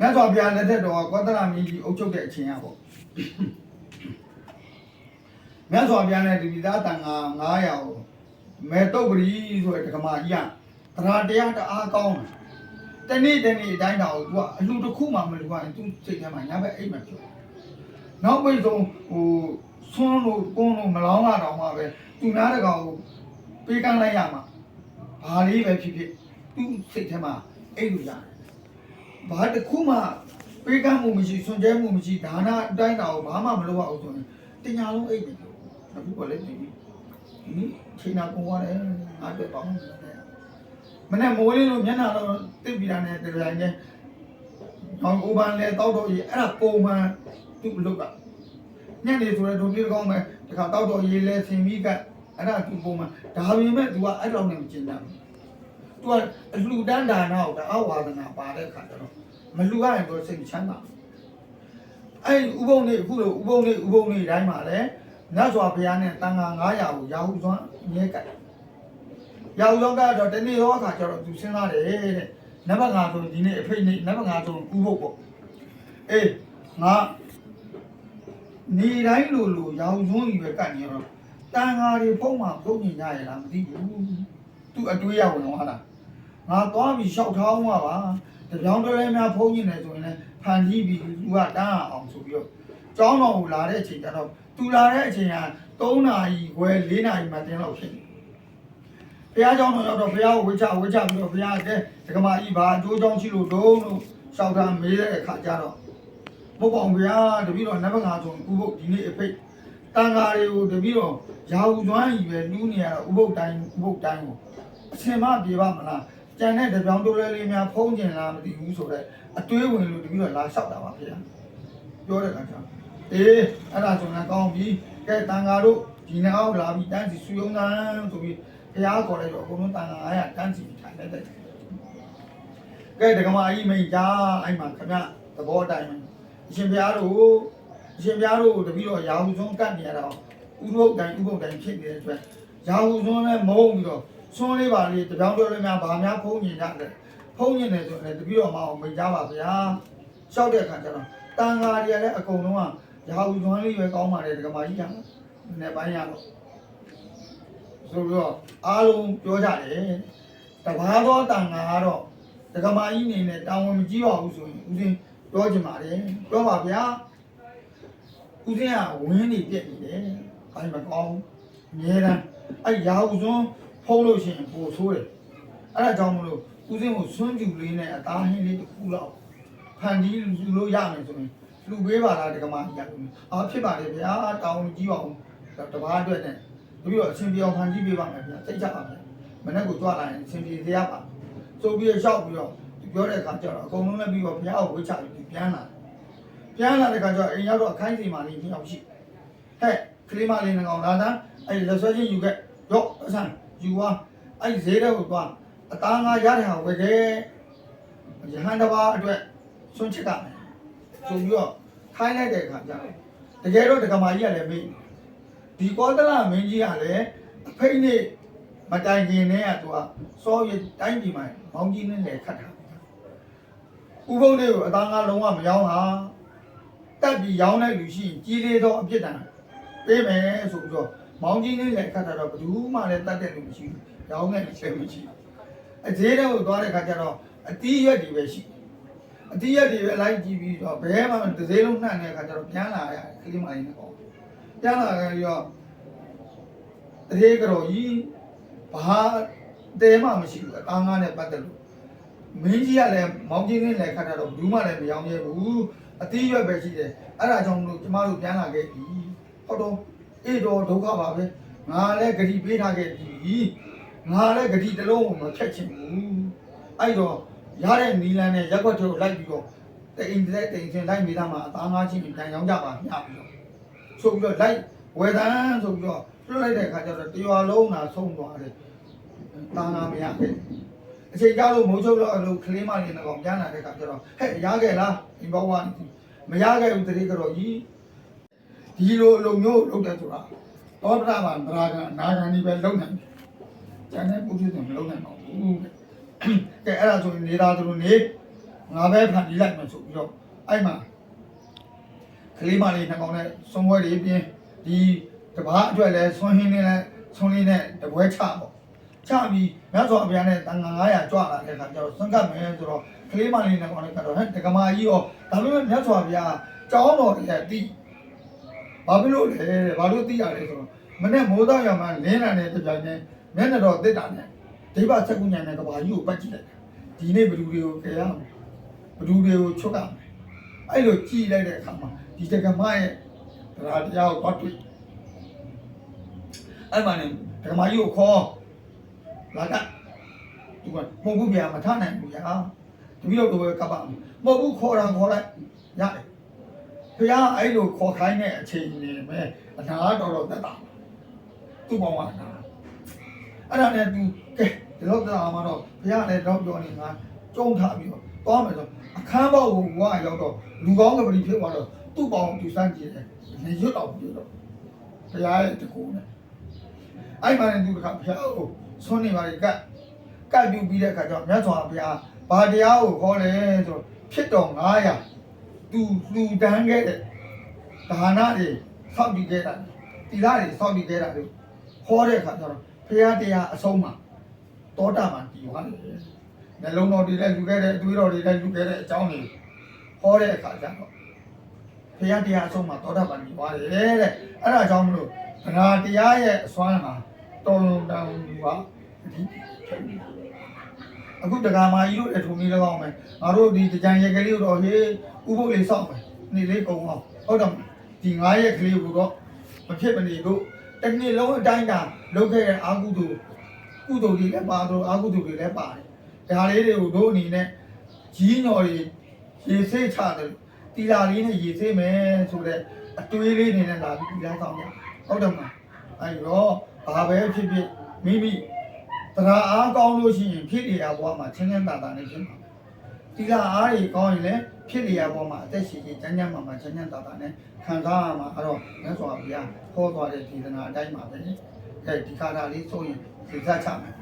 မြတ်စွာဘုရားလက်ထက်တော်ကကောသလမင်းကြီးအုပ်ချုပ်တဲ့အချိန်อ่ะပေါ့မြတ်စွာဘုရားနဲ့ဒီပိသားတန်ခါ900ကိုမဲတုတ်ပရီဆိုတဲ့ဒကမာကြီးကတရားတရားတအားကောင်းတယ်တနေ့တနေ့အတိုင်းတော်ကို तू ကအလူတစ်ခုမှမလူပါဘူး तू စိတ်ထဲမှာညာဘက်အိတ်မှပြောနောက်ပိတ်ဆုံးဟိုဆွန်းလို့ကုန်းလို့မလောင်းလာတော့မှပဲသူများတကောင်ကိုပေးကမ်းလိုက်ရမှာဘာလေးပဲဖြစ်ဖြစ်သူစိတ်ထဲမှာအိတ်လို့ရတယ် ဘာတစ်ခုမှပေးကမ်းမှုမရှိစွန့်ကြဲမှုမရှိဒါနအတိုင်းတာကိုဘာမှမလုပ်ရအောင်ဆိုရင်တင်ညာလုံးအိတ်တယ်အခုကလည်းဒီဒီချိန်နာကုန်သွားတယ်အားတက်ပါဦးမနဲ့မိုးလေးလို့မျက်နှာတော့တိတ်ပြီးတာနဲ့တပြိုင်တည်း။အောင်ကိုပန်လဲတောက်တော့ရေအဲ့ဒါပုံမှန်သူ့လုတ်ကညနေဆိုရဲဒုတိယကောင်းပဲတခါတောက်တော့ရေလဲဆင်ပြီးကအဲ့ဒါသူပုံမှန်ဒါပေမဲ့ तू ကအဲ့လောက်နဲ့မကျင်တာဘူး။ तू ကအလှူဒန်းဒါနကိုတအားဝါဒနာပါတဲ့ခါကျတော့မလှူရရင်တော့စိတ်ချမ်းသာဘူး။အဲ့ဥပုံနေအခုလိုဥပုံနေဥပုံနေတိုင်းမှာလဲမြတ်စွာဘုရားနဲ့တန်ခါ900ကိုရာဟုစွမ်းမြဲကတ်ရာဟုစွမ်းကတော့တနေ့ရောအခါကျတော့သူစဉ်းစားတယ်တဲ့နံပါတ်5ဆိုဒီနေ့အဖိတ်နေ့နံပါတ်5ဆိုဥပုပ်ပေါ့အေးငါနေတိုင်းလိုလိုရာဟုစွမ်းကြီးပဲကတ်နေတော့တန်ခါတွေဖုံးမှာဖုံးနေကြရလားမသိဘူးသူအတွေးရဝင်သွားတာ ငါသွားပြီးလျှောက်ထားအောင်ပါတပြောင်းတလဲများဖုံးနေတယ်ဆိုရင်လည်းဖန်တီးပြီးသူကတန်းအောင်ဆိုပြီးတော့ကျောင်းတော်ကိုလာတဲ့အချိန်ကျတော့သူလာတဲ့အချိန်က3နာရီခွဲ4နာရီမှတင်တော့ဖြစ်နေဘုရားကျောင်းတော်ရောက်တော့ဘုရားကိုဝေချဝေချပြီးတော့ဘုရားကဲဒကမာကြီးဘာအကျိုးကြောင့်ရှိလို့တုံးလို့လျှောက်ထားမေးတဲ့အခါကျတော့ဘုပ္ပောင်ဘုရားတပည့်တော်နတ်ဘငါဆိုဥပုပ်ဒီနေ့အဖိတ်တန်ဃာတွေကိုတပည့်တော်ရာဟုကျွမ်းကြီးပဲနူးနေရတော့ဥပုပ်တိုင်းဥပုပ်တိုင်းကိုအစင်မပြေပါမလား ကျန်တဲ့တပြောင်းတိုးလဲလေးများဖုံးကျင်လားမသိဘူးဆိုတော့အတွေးဝင်လို့တပည့်တော်လာလျှောက်တာပါဘုရားပြောတဲ့အခါကျတော့အေးအဲ့ဒါဆိုရင်ကောင်းပြီကဲတန်ဃာတို့ဒီနေ့အောက်လာပြီးတန်းစီစုယုံတန်းဆိုပြီးဘုရားခေါ်လိုက်တော့အကုန်လုံးတန်ဃာအားရတန်းစီထိုင်လိုက်တယ်ကဲဒကမာကြီးမိန်ကြားအဲ့မှာခမသဘောအတိုင်းပဲအရှင်ဘုရားတို့အရှင်ဘုရားတို့တပည့်တော်ရာဟုစွန်းကတ်နေရတော့ဥပုပ်တိုင်းဥပုပ်တိုင်းဖြစ်နေတဲ့အတွက်ရာဟုစွန်းလည်းမုန်းပြီးတော့ စွန်းလေးပါလေးတပြောင်းပြောလေးများဗာများဖုံးညင်ရတယ်ဖုံးညင်တယ်ဆိုရင်လည်းတပည့်တော်မအောင်မိန်ကြားပါဗျာလျှောက်တဲ့အခါကျတော့တန်ဃာတွေကလည်းအကုန်လုံးကရာဟုစွန်းလေးပဲကောင်းပါတယ်ဒကမာကြီးကလည်းပိုင်းရတော့ဆိုပြီးတော့အားလုံးပြောကြတယ်တဘာသောတန်ဃာကတော့ဒကမာကြီးနေနဲ့တာဝန်မကြီးပါဘူးဆိုရင်ဦးစင်းပြောချင်ပါတယ်ပြောပါဗျာဦးစင်းကဝင်းနေပြက်နေတယ်အဲ့မကောင်းအမြဲတမ်းအဲ့ရာဟုစွ န်းဖုံးလို့ရှိရင်ပိုဆိုးတယ်အဲ့ဒါကြောင့်မလို့ဦးစင်းကိုစွန်းကျူလေးနဲ့အသားဟင်းလေးတစ်ခုလောက်ဖန်တီးလူလို့ရမယ်ဆိုရင်လူပေးပါလားဒကမာကြီးကအာဖြစ်ပါလေဗျာတာဝန်မကြီးပါဘူးတပားအတွက်နဲ့ပြီးတော့အရှင်ပြောင်းဖန်တီးပေးပါမယ်ဗျာစိတ်ချပါဗျာမနေ့ကကြွလာရင်အရှင်ပြေသေးရပါဆိုပြီးတော့ရှောက်ပြီးတော့ပြောတဲ့အခါကျတော့အကုန်လုံးလည်းပြီးတော့ဘုရားကိုဝိချပြီးပြန်လာပြန်လာတဲ့အခါကျတော့အိမ်ရောက်တော့အခန်းစီမှာလေးနှစ်ယောက်ရှိဟဲ့ကလေးမလေးငကောင်လာသားအဲ့လက်ဆွဲချင်းယူခဲ့ရော့အဆန် ယူသွားအဲ့ဈေးတဲ့ကိုသွားအသားငါရတဲ့ဟာဝယ်ခဲ့ရဟန်းတစ်ပါးအတွက်ဆွန့်ချစ်ကမယ်ဆိုပြီးတော့ခိုင်းလိုက်တဲ့အခါကျတော့တကယ်တော့ဒကမာကြီးကလည်းမေးဒီကောသလမင်းကြီးကလည်းအဖိတ်နဲ့မတိုင်ခင်နဲ့ကသူကစောရတိုင်းပြည်မှာမောင်းကြီးနဲ့လည်းခတ်တာဥပုံလေးကိုအသားငါလုံးဝမရောင်းတာတက်ပြီးရောင်းတဲ့လူရှိရင်ကြီးသေးသောအပြစ်ဒဏ်ပေးမယ်ဆိုပြီးတော့ မောင်းကြီးနဲ့လည်းခတ်တာတော့ဘယ်သူမှလည်းတတ်တဲ့လူမရှိဘူးရောင်းတဲ့လူလည်းမရှိဘူးအသေးတဲ့ကိုသွားတဲ့ခါကျတော့အတီးရွက်တွေပဲရှိအတီးရွက်တွေပဲလိုက်ကြည့်ပြီးတော့ဘဲမှတစ်သေးလုံးနှံ့တဲ့ခါကျတော့ပြန်လာရတယ်ခလေးမလေးနဲ့ပေါ့ပြန်လာကြပြီးတော့တရေကတော်ကြီးဘာတဲမှမရှိဘူးအသားငါးနဲ့ပတ်သက်လို့မင်းကြီးကလည်းမောင်ကြီးနဲ့လည်းခတ်တာတော့ဘူးမှလည်းမရောင်းရဲဘူးအတီးရွက်ပဲရှိတယ်အဲ့ဒါကြောင့်မလို့ကျမတို့ပြန်လာခဲ့ပြီဟုတ်တော့ အေးတော့ဒုက္ခပါပဲငါလည်းဂတိပေးထားခဲ့ပြီငါလည်းဂတိတစ်လုံးမဖြတ်ချင်ဘူးအဲ့တော့ရတဲ့နီလန်းနဲ့ရက်ွက်ထုတ်လိုက်ပြီးတော့တိန်တဲ့တိန်ချင်းလိုက်မိသားမှာအသားငါးချင်းပြန်ရောင်းကြပါညပြီးတော့ဆိုပြီးတော့လိုက်ဝယ်တန်းဆိုပြီးတော့လွှတ်လိုက်တဲ့အခါကျတော့တရွာလုံးသာဆုံးသွားတယ်တာနာမရခဲ့အချိန်ကြလို့မိုးချုပ်တော့အလုပ်ကလေးမလေးနဲ့ကောင်ပြန်လာတဲ့ခါကျတော့ဟဲ့ရခဲ့လားဒီဘဝမရခဲ့ဘူးတတိကတော့ကြီး ဒီလိုအလုပ်မျိုးလုပ်တယ်ဆိုတာသောတာပန်ဗရာကအနာဂန်ဒီပဲလုပ်နိုင်တယ်ကျန်တဲ့ပုထုဇဉ်မလုပ်နိုင်တော့ဘူးကဲအဲ့ဒါဆိုရင်နေသားသူတို့နေငါပဲဖန်တီးလိုက်မယ်ဆိုပြီးတော့အဲ့မှာကလေးမလေးနှစ်ကောင်နဲ့စွန်ပွဲတွေပြင်းဒီတပားအတွက်လဲဆွန်ဟင်းနဲ့လဲဆွန်လေးနဲ့တပွဲချပေါ့ချပြီးမြတ်စွာဘုရားနဲ့တန်ခါ900ကြွလာတဲ့ခါကျတော့ဆွန့်ကပ်မယ်ဆိုတော့ကလေးမလေးနှစ်ကောင်နဲ့ကတော့ဟဲ့တက္ကမကြီးရောဒါပေမဲ့မြတ်စွာဘုရားကျောင်းတော်ရဲ့အတိ ဘာဖြစ်လို့လဲတဲ့ဘာလို့သိရလဲဆိုတော့မနေ့မိုးသားရောင်မှလင်းလာတဲ့တပြိုင်တည်းမျက်နှာတော်တစ်တာနဲ့ဒိဗ္ဗစကုညာနဲ့ကဘာကြီးကိုပတ်ကြည့်လိုက်ဒီနေ့ဘယ်သူတွေကိုကြရအောင်ဘယ်သူတွေကိုချုပ်ရမယ်အဲ့လိုကြည့်လိုက်တဲ့အခါမှာဒီတက္ကမရဲ့တရားတရားကိုတော့တွေ့အဲ့မှာနေတက္ကမကြီးကိုခေါ်လာကသူကမဟုတ်ဘူးဗျာမထနိုင်ဘူးဗျာတပည့်တော်တို့ပဲကပ်ပါမယ်မဟုတ်ဘူးခေါ်တာခေါ်လိုက်ရတယ် ဘုရားအဲ့လိုခေါ်ခိုင်းတဲ့အချိန်နေမယ်အနာတော်တော်တက်တာသူ့ဘောင်ကနာအဲ့ဒါနဲ့သူကဲဒီလောက်တာမှာတော့ဘုရားလည်းတော့ပြောနေငါကြုံထားပြီးတော့သွားမယ်ဆိုအခန်းပေါက်ကိုဝါရောက်တော့လူကောင်းကပတိဖြစ်သွားတော့သူ့ဘောင်သူစမ်းကြည့်တယ်နေရွတ်တော့ပြီးတော့ဘုရားရဲ့တကူနဲ့အဲ့မှာလည်းသူတခါဘုရားကိုဆွနေပါလေကတ်ကတ်ပြုပြီးတဲ့အခါကျတော့မြတ်စွာဘုရားဘာတရားကိုခေါ်လဲဆိုဖြစ်တော်900 သူလူတန်းခဲ့တဲ့ဒါနတွေဆောက်တည်ခဲ့တာတိလာတွေဆောက်တည်ခဲ့တာတွေခေါ်တဲ့အခါကျတော့ဘုရားတရားအဆုံးမှာတောတာမှာတည်သွားတယ်နှလုံးတော်တွေလည်းယူခဲ့တဲ့အသွေးတော်တွေလည်းယူခဲ့တဲ့အကြောင်းတွေဟောတဲ့အခါကျတော့ဘုရားတရားအဆုံးမှာတောတာပန်တည်သွားတယ်တဲ့အဲ့ဒါကြောင့်မလို့ဗราတရားရဲ့အစွမ်းဟာတော်လုံးတောင်ယူပါအဓိဖြစ်နေတယ်အခုတက္ကမကြီးတို့အထုံကြီးလောက်အောင်မယ်ငါတို့ဒီတကြံရက်ကလေးတော့ဟေး ဥပုပ်လေးစောက်မယ်နေ့လေးကုန်အောင်ဟုတ်တယ်မလားဒီ9ရက်ကလေးကိုတော့မဖြစ်မနေလို့တစ်နေ့လုံးအတိုင်းတာလုပ်ခဲ့တဲ့အာဟုတုကုသိုလ်တွေလည်းပါတော့အာဟုတုတွေလည်းပါတယ်ဒါလေးတွေကိုတို့အနေနဲ့ကြီးညော်တွေရေဆေးချတယ်တီလာလေးနဲ့ရေဆေးမယ်ဆိုတဲ့အတွေးလေးနေနဲ့လာပြီးတီလာဆောင်ရဟုတ်တယ်မလားအဲ့တော့ဘာပဲဖြစ်ဖြစ်မိမိတရားအားကောင်းလို့ရှိရင်ဖြစ်နေရဘဝမှာချင်းချင်းတာတာနဲ့ဖြစ်မှာဒီလာအားတွေကောင်းရင်လည်း ဖြစ်လျာပေါ်မှာအသက်ရှင်ရှင်ကျန်းကျန်းမာမာချမ်းချမ်းသာသာနဲ့ခံစားရမှာအဲ့တော့မြတ်စွာဘုရားဟောသွားတဲ့ဒေသနာအတိုင်းပါပဲ။အဲဒီခါတာလေးဆိုရင်ဒီစားချမယ်